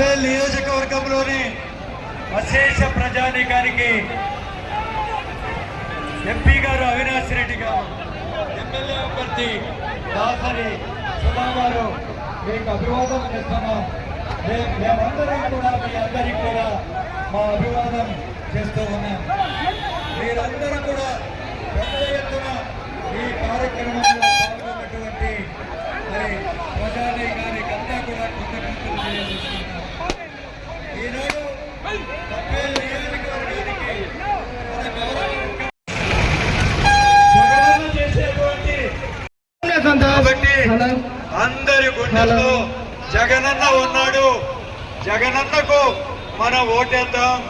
నియోజకవర్గంలోని అశేష ప్రజానీకానికి ఎంపీ గారు అవినాష్ రెడ్డి గారు ఎమ్మెల్యే అభ్యర్థి దాసరి సుధా గారు మీకు అభివాదం చేస్తున్నాం మేమందరం కూడా మీ అందరికీ కూడా మా అభివాదం చేస్తూ ఉన్నాం. మీరందరూ కూడా పెద్ద ఎత్తున ఈ కాబట్టి అందరి గుండెల్లో జగనన్న ఉన్నాడు. జగనన్నకు మన ఓటేద్దాం.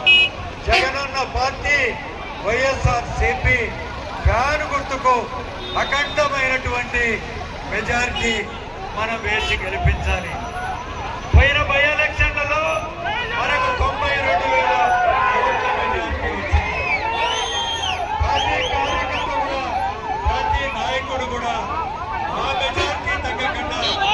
Jagananna party YSR CP fan గుర్తుకు అఖండమైనటువంటి మెజారిటీ మనం వేసి గెలిపించాలి. పోయిన బై ఎలక్షన్లలో మనకు తొంభై రెండు వేల ప్రతి కార్యకర్త కూడా ప్రతి నాయకుడు కూడా మా మెజార్టీ Oh, my God.